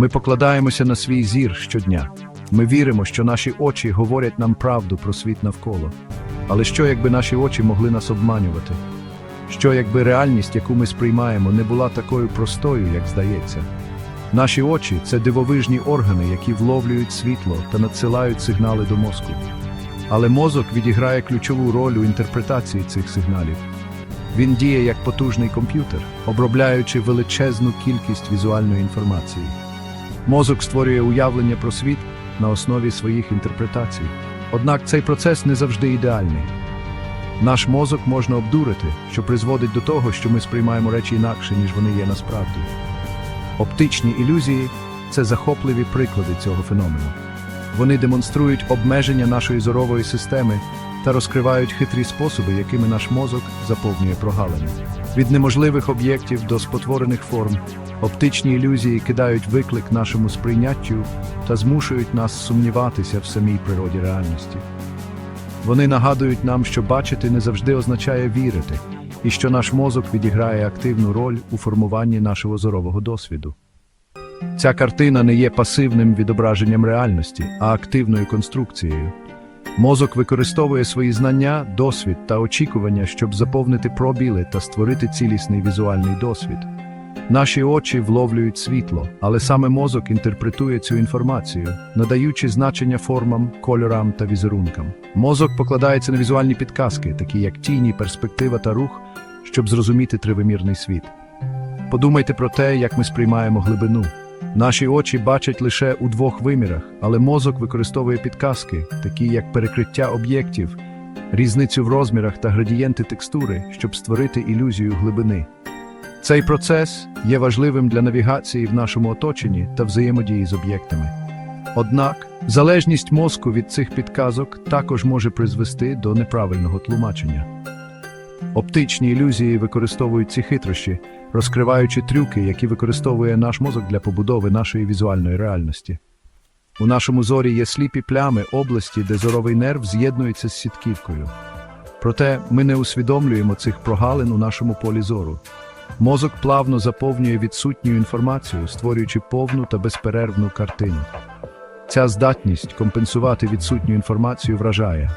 Ми покладаємося на свій зір щодня. Ми віримо, що наші очі говорять нам правду про світ навколо. Але що, якби наші очі могли нас обманювати? Що, якби реальність, яку ми сприймаємо, не була такою простою, як здається? Наші очі це дивовижні органи, які вловлюють світло та надсилають сигнали до мозку. Але мозок відіграє ключову роль у інтерпретації цих сигналів. Він діє як потужний комп'ютер, обробляючи величезну кількість візуальної інформації. Мозок створює уявлення про світ на основі своїх інтерпретацій. Однак цей процес не завжди ідеальний. Наш мозок можна обдурити, що призводить до того, що ми сприймаємо речі інакше, ніж вони є насправді. Оптичні ілюзії це захопливі приклади цього феномену. Вони демонструють обмеження нашої зорової системи та розкривають хитрі способи, якими наш мозок заповнює прогалини. Від неможливих об'єктів до спотворених форм оптичні ілюзії кидають виклик нашому сприйняттю та змушують нас сумніватися в самій природі реальності. Вони нагадують нам, що бачити не завжди означає вірити, і що наш мозок відіграє активну роль у формуванні нашого зорового досвіду. Ця картина не є пасивним відображенням реальності, а активною конструкцією. Мозок використовує свої знання, досвід та очікування, щоб заповнити пробіли та створити цілісний візуальний досвід. Наші очі вловлюють світло, але саме мозок інтерпретує цю інформацію, надаючи значення формам, кольорам та візерункам. Мозок покладається на візуальні підказки, такі як тіні, перспектива та рух, щоб зрозуміти тривимірний світ. Подумайте про те, як ми сприймаємо глибину. Наші очі бачать лише у двох вимірах, але мозок використовує підказки, такі як перекриття об'єктів, різницю в розмірах та градієнти текстури, щоб створити ілюзію глибини. Цей процес є важливим для навігації в нашому оточенні та взаємодії з об'єктами. Однак, залежність мозку від цих підказок також може призвести до неправильного тлумачення. Оптичні ілюзії використовують ці хитрощі, розкриваючи трюки, які використовує наш мозок для побудови нашої візуальної реальності. У нашому зорі є сліпі плями області, де зоровий нерв з'єднується з сітківкою. Проте ми не усвідомлюємо цих прогалин у нашому полі зору. Мозок плавно заповнює відсутню інформацію, створюючи повну та безперервну картину. Ця здатність компенсувати відсутню інформацію вражає.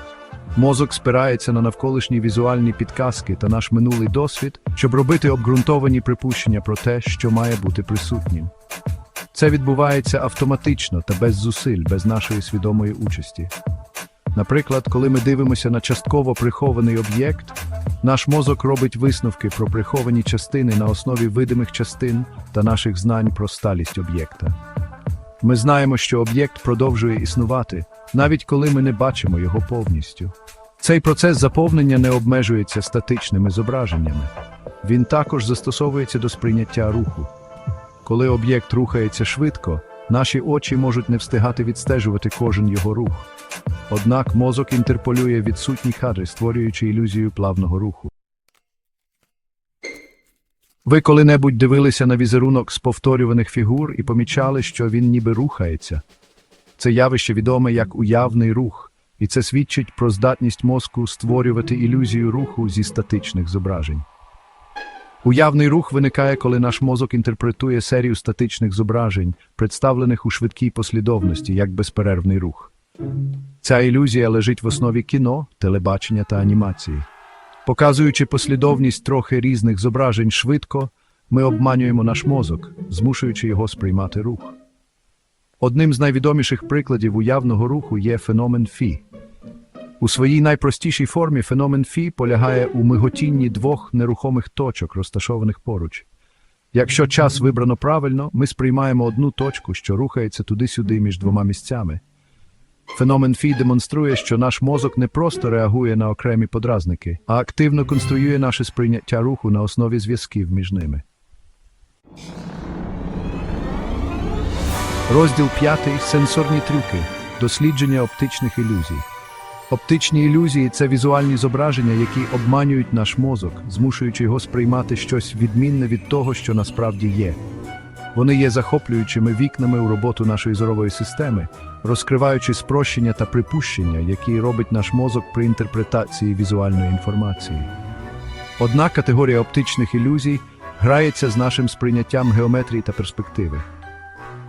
Мозок спирається на навколишні візуальні підказки та наш минулий досвід, щоб робити обґрунтовані припущення про те, що має бути присутнім. Це відбувається автоматично та без зусиль, без нашої свідомої участі. Наприклад, коли ми дивимося на частково прихований об'єкт, наш мозок робить висновки про приховані частини на основі видимих частин та наших знань про сталість об'єкта. Ми знаємо, що об'єкт продовжує існувати, навіть коли ми не бачимо його повністю. Цей процес заповнення не обмежується статичними зображеннями. Він також застосовується до сприйняття руху. Коли об'єкт рухається швидко, наші очі можуть не встигати відстежувати кожен його рух. Однак мозок інтерполює відсутні кадри, створюючи ілюзію плавного руху. Ви коли-небудь дивилися на візерунок з повторюваних фігур і помічали, що він ніби рухається. Це явище відоме як уявний рух, і це свідчить про здатність мозку створювати ілюзію руху зі статичних зображень. Уявний рух виникає, коли наш мозок інтерпретує серію статичних зображень, представлених у швидкій послідовності як безперервний рух. Ця ілюзія лежить в основі кіно, телебачення та анімації. Показуючи послідовність трохи різних зображень швидко, ми обманюємо наш мозок, змушуючи його сприймати рух. Одним з найвідоміших прикладів уявного руху є феномен Фі. У своїй найпростішій формі феномен Фі полягає у миготінні двох нерухомих точок, розташованих поруч. Якщо час вибрано правильно, ми сприймаємо одну точку, що рухається туди-сюди між двома місцями. Феномен Фі демонструє, що наш мозок не просто реагує на окремі подразники, а активно конструює наше сприйняття руху на основі зв'язків між ними. Розділ 5. Сенсорні трюки. Дослідження оптичних ілюзій. Оптичні ілюзії це візуальні зображення, які обманюють наш мозок, змушуючи його сприймати щось відмінне від того, що насправді є. Вони є захоплюючими вікнами у роботу нашої зорової системи, розкриваючи спрощення та припущення, які робить наш мозок при інтерпретації візуальної інформації. Одна категорія оптичних ілюзій грається з нашим сприйняттям геометрії та перспективи.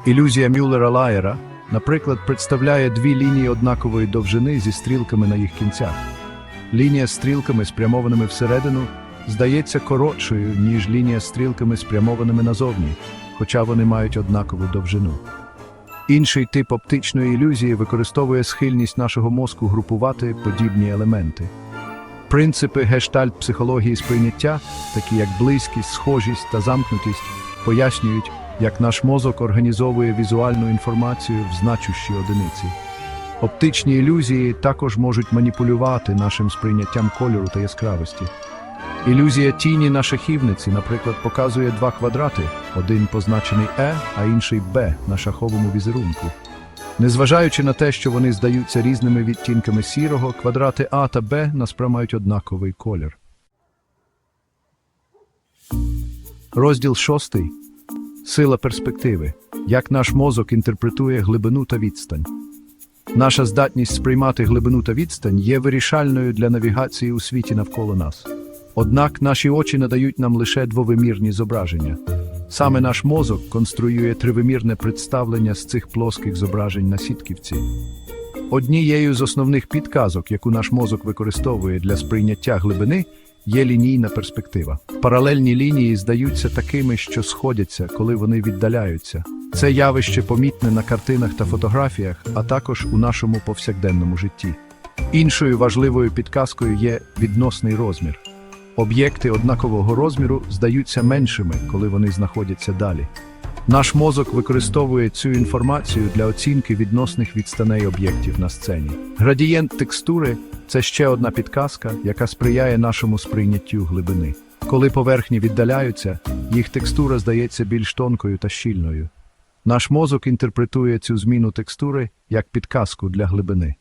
Ілюзія Мюллера-Лаєра, наприклад, представляє дві лінії однакової довжини зі стрілками на їх кінцях. Лінія стрілками, спрямованими всередину, здається коротшою, ніж лінія стрілками, спрямованими назовні, хоча вони мають однакову довжину. Інший тип оптичної ілюзії використовує схильність нашого мозку групувати подібні елементи. Принципи гештальт психології сприйняття, такі як близькість, схожість та замкнутість, пояснюють, як наш мозок організовує візуальну інформацію в значущі одиниці. Оптичні ілюзії також можуть маніпулювати нашим сприйняттям кольору та яскравості. Ілюзія тіні на шахівниці, наприклад, показує два квадрати, один позначений Е, а інший Б на шаховому візерунку. Незважаючи на те, що вони здаються різними відтінками сірого, квадрати А та Б насправді мають однаковий колір. Розділ шостий. Сила перспективи. Як наш мозок інтерпретує глибину та відстань. Наша здатність сприймати глибину та відстань є вирішальною для навігації у світі навколо нас. Однак наші очі надають нам лише двовимірні зображення. Саме наш мозок конструює тривимірне представлення з цих плоских зображень на сітківці. Однією з основних підказок, яку наш мозок використовує для сприйняття глибини, є лінійна перспектива. Паралельні лінії здаються такими, що сходяться, коли вони віддаляються. Це явище помітне на картинах та фотографіях, а також у нашому повсякденному житті. Іншою важливою підказкою є відносний розмір. Об'єкти однакового розміру здаються меншими, коли вони знаходяться далі. Наш мозок використовує цю інформацію для оцінки відносних відстаней об'єктів на сцені. Градієнт текстури це ще одна підказка, яка сприяє нашому сприйняттю глибини. Коли поверхні віддаляються, їх текстура здається більш тонкою та щільною. Наш мозок інтерпретує цю зміну текстури як підказку для глибини.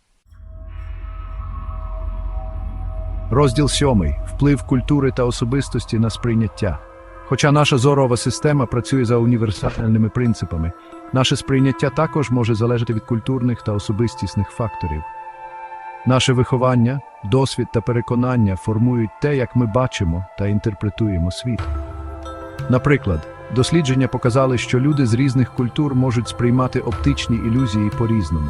Розділ сьомий. Вплив культури та особистості на сприйняття. Хоча наша зорова система працює за універсальними принципами, наше сприйняття також може залежати від культурних та особистісних факторів. Наше виховання, досвід та переконання формують те, як ми бачимо та інтерпретуємо світ. Наприклад, дослідження показали, що люди з різних культур можуть сприймати оптичні ілюзії по-різному.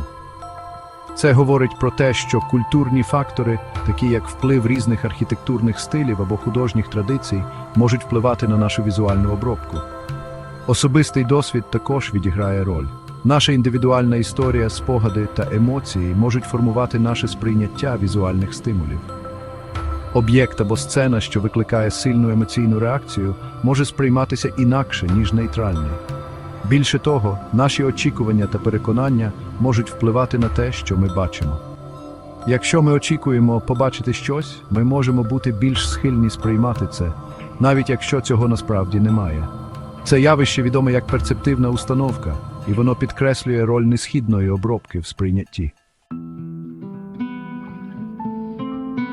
Це говорить про те, що культурні фактори, такі як вплив різних архітектурних стилів або художніх традицій, можуть впливати на нашу візуальну обробку. Особистий досвід також відіграє роль. Наша індивідуальна історія, спогади та емоції можуть формувати наше сприйняття візуальних стимулів. Об'єкт або сцена, що викликає сильну емоційну реакцію, може сприйматися інакше, ніж нейтральний. Більше того, наші очікування та переконання можуть впливати на те, що ми бачимо. Якщо ми очікуємо побачити щось, ми можемо бути більш схильні сприймати це, навіть якщо цього насправді немає. Це явище відоме як перцептивна установка, і воно підкреслює роль несхідної обробки в сприйнятті.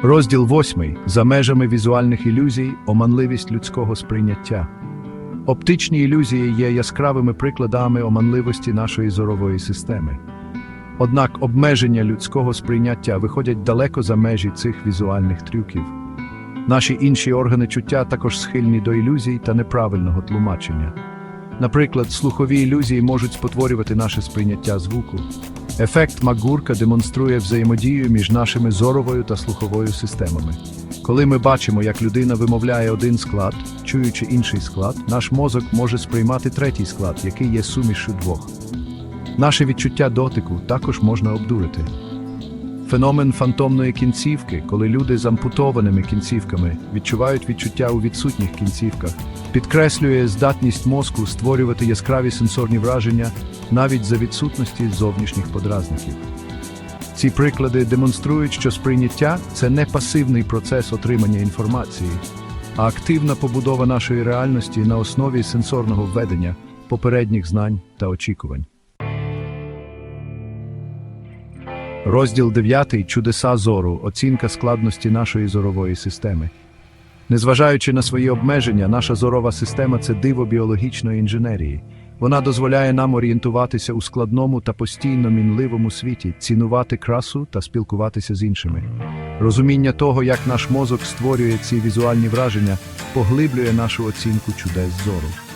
Розділ 8. За межами візуальних ілюзій оманливість людського сприйняття. Оптичні ілюзії є яскравими прикладами оманливості нашої зорової системи. Однак обмеження людського сприйняття виходять далеко за межі цих візуальних трюків. Наші інші органи чуття також схильні до ілюзій та неправильного тлумачення. Наприклад, слухові ілюзії можуть спотворювати наше сприйняття звуку. Ефект Макгурка демонструє взаємодію між нашими зоровою та слуховою системами. Коли ми бачимо, як людина вимовляє один склад, чуючи інший склад, наш мозок може сприймати третій склад, який є сумішю двох. Наше відчуття дотику також можна обдурити. Феномен фантомної кінцівки, коли люди з ампутованими кінцівками відчувають відчуття у відсутніх кінцівках, підкреслює здатність мозку створювати яскраві сенсорні враження навіть за відсутності зовнішніх подразників. Ці приклади демонструють, що сприйняття це не пасивний процес отримання інформації, а активна побудова нашої реальності на основі сенсорного введення, попередніх знань та очікувань. Розділ 9. Чудеса зору. Оцінка складності нашої зорової системи. Незважаючи на свої обмеження, наша зорова система це диво біологічної інженерії. Вона дозволяє нам орієнтуватися у складному та постійно мінливому світі, цінувати красу та спілкуватися з іншими. Розуміння того, як наш мозок створює ці візуальні враження, поглиблює нашу оцінку чудес зору.